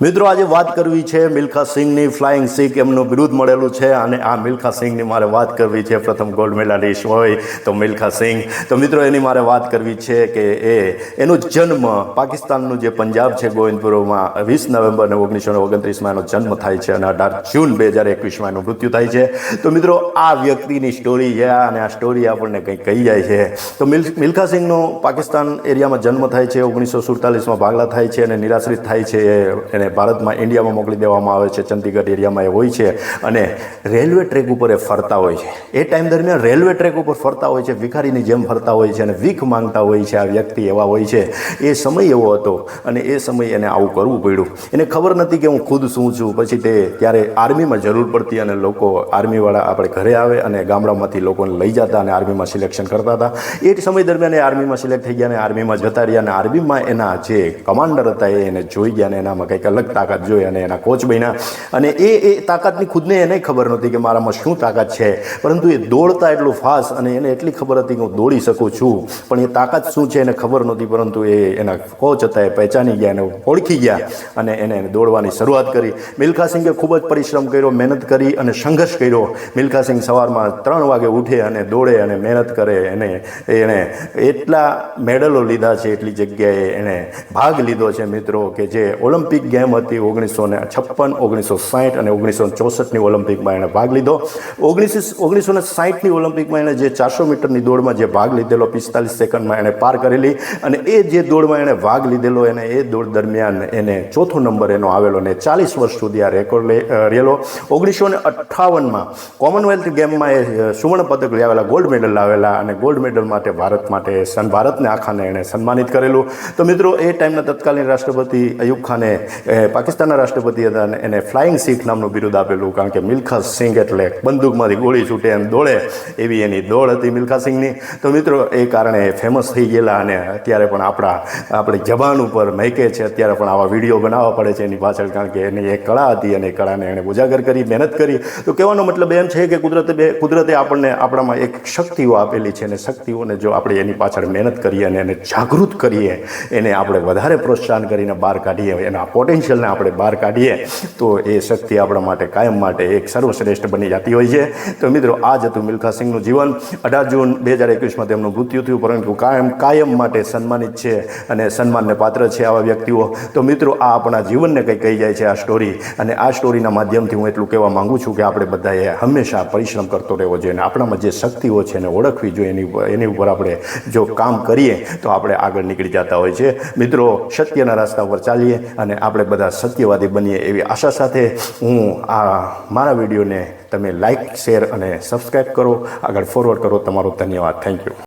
મિત્રો, આજે વાત કરવી છે મિલ્ખા સિંહની ફ્લાઇંગ સિખ એમનું બિરુદ મળેલું છે અને આ મિલ્ખા સિંઘની મારે વાત કરવી છે. પ્રથમ ગોલ્ડ મેડાલિસ્ટ હોય તો મિલ્ખા સિંઘ તો મિત્રો, એની મારે વાત કરવી છે કે એ, એનો જન્મ પાકિસ્તાનનું જે પંજાબ છે, ગોવિંદપુરમાં વીસ નવેમ્બર ઓગણીસો ઓગણત્રીસમાં એનો જન્મ થાય છે અને અઢાર જૂન બે હજાર એકવીસમાં એનું મૃત્યુ થાય છે. તો મિત્રો, આ વ્યક્તિની સ્ટોરી છે અને આ સ્ટોરી આપણને કંઈક કહી જાય છે. તો મિલ, મિલ્ખા સિંહનો પાકિસ્તાન એરિયામાં જન્મ થાય છે, ઓગણીસો સુડતાલીસમાં ભાગલા થાય છે અને નિરાશ્રિત થાય છે એ એને ભારતમાં ઇન્ડિયામાં મોકલી દેવામાં આવે છે, ચંદીગઢ એરિયામાં એ હોય છે અને રેલવે ટ્રેક ઉપર એ ફરતા હોય છે. એ ટાઈમ દરમિયાન રેલવે ટ્રેક ઉપર ફરતા હોય છે, ભિખારીની જેમ ફરતા હોય છે અને ભીખ માંગતા હોય છે આ વ્યક્તિ એવા હોય છે. એ સમય એવો હતો અને એ સમય એને આવું કરવું પડ્યું. એને ખબર નથી કે હું ખુદ શું છું. પછી તે ત્યારે આર્મીમાં જરૂર પડતી અને લોકો આર્મીવાળા આપણે ઘરે આવે અને ગામડામાંથી લોકોને લઈ જતા અને આર્મીમાં સિલેક્શન કરતા હતા. એ સમય દરમિયાન એ આર્મીમાં સિલેક્ટ થઈ ગયા અને આર્મીમાં જતા રહ્યા અને આર્મીમાં એના જે કમાન્ડર હતા એને જોઈ ગયા અને એનામાં કંઈક અલગ તાકાત જોઈ અને એના કોચ બન્યા. અને એ એ તાકાતની ખુદને એને ખબર નહોતી કે મારામાં શું તાકાત છે. પરંતુ એ દોડતા એટલું ફાસ્ટ અને એને એટલી ખબર હતી કે હું દોડી શકું છું. પણ એ તાકાત શું છે એને ખબર નહોતી, પરંતુ એ એના કોચ હતા, એ પહેચાની ગયા એને ઓળખી ગયા અને એને દોડવાની શરૂઆત કરી. મિલ્ખા સિંઘે ખૂબ જ પરિશ્રમ કર્યો, મહેનત કરી અને સંઘર્ષ કર્યો. મિલ્ખા સિંઘ સવારમાં ત્રણ વાગે ઉઠે અને દોડે અને મહેનત કરે. એને, એણે એટલા મેડલો લીધા છે, એટલી જગ્યાએ એણે ભાગ લીધો છે, મિત્રો, કે જે ઓલિમ્પિક ગેમ હતી ઓગણીસો ને છપ્પન, ઓગણીસો સાઠ અને ઓગણીસો ચોસઠની ઓલિમ્પિકમાં એણે ભાગ લીધો. ઓગણીસો ઓગણીસો ને સાઠની ઓલિમ્પિકમાં એણે જે ચારસો મીટરની દોડમાં જે ભાગ લીધેલો, પિસ્તાલીસ સેકન્ડમાં એણે પાર કરેલી અને એ જે દોડમાં એણે ભાગ લીધેલો, એને એ દોડ દરમિયાન એને ચોથો નંબર એનો આવેલો ને ચાલીસ વર્ષ સુધી આ રેકોર્ડ રહેલો ઓગણીસો ને અઠ્ઠાવનમાં કોમનવેલ્થ ગેમમાં એ સુવર્ણ પદક લાવેલા ગોલ્ડ મેડલ લાવેલા અને ગોલ્ડ મેડલ માટે ભારત માટે સન ભારતને આખાને એણે સન્માનિત કરેલું. તો મિત્રો, એ ટાઈમના તત્કાલીન રાષ્ટ્રપતિ અયુબ ખાને પાકિસ્તાનના રાષ્ટ્રપતિ હતા અને એને ફ્લાઇંગ શીખ નામનું બિરુદ આપેલું કારણ કે મિલ્ખા સિંઘ એટલે બંદૂકમાંથી ગોળી છૂટે એમ દોડે એવી એની દોડ હતી મિલ્ખા સિંઘની. તો મિત્રો, એ કારણે ફેમસ થઈ ગયેલા અને અત્યારે પણ આપણા, આપણી જબાન ઉપર મહેકે છે. અત્યારે પણ આવા વીડિયો બનાવવા પડે છે એની પાછળ કારણ કે એની એક કળા હતી અને કળાને એણે ઉજાગર કરી, મહેનત કરી. તો કહેવાનો મતલબ એમ છે કે કુદરતે બે, કુદરતે આપણને, આપણામાં એક શક્તિઓ આપેલી છે અને શક્તિઓને જો આપણે એની પાછળ મહેનત કરીએ અને એને જાગૃત કરીએ, એને આપણે વધારે પ્રોત્સાહન કરીને બહાર કાઢીએ, એના પોટેન્શિયલને આપણે બહાર કાઢીએ, તો એ શક્તિ આપણા માટે કાયમ માટે એક સર્વશ્રેષ્ઠ બની જતી હોય છે. તો મિત્રો, આ જ હતું મિલ્ખા સિંહનું જીવન. અઢાર જૂન બે હજાર એકવીસમાં તેમનું મૃત્યુ થયું, પરંતુ કાયમ કાયમ માટે સન્માનિત છે અને સન્માનને પાત્ર છે આવા વ્યક્તિઓ. તો મિત્રો, આ આપણા જીવનને કંઈ કહી જાય છે આ સ્ટોરી અને આ સ્ટોરીના માધ્યમથી હું એટલું કહેવા માંગુ છું કે આપણે બધાએ હંમેશા પરિશ્રમ કરતો રહેવો જોઈએ અને આપણામાં જે શક્તિઓ છે એને ઓળખવી જોઈએ. એની એની ઉપર આપણે જો કામ કરીએ, તો આપણે આગળ નીકળી જતા હોય છે. મિત્રો, સત્યના રસ્તા ઉપર ચાલીએ અને આપણે બધા સત્યવાદી બનીએ એવી આશા સાથે હું આ મારા વિડીયોને તમે લાઇક શેર અને સબસ્ક્રાઈબ કરો. આગળ ફોરવર્ડ કરો. તમારો ધન્યવાદ. Thank you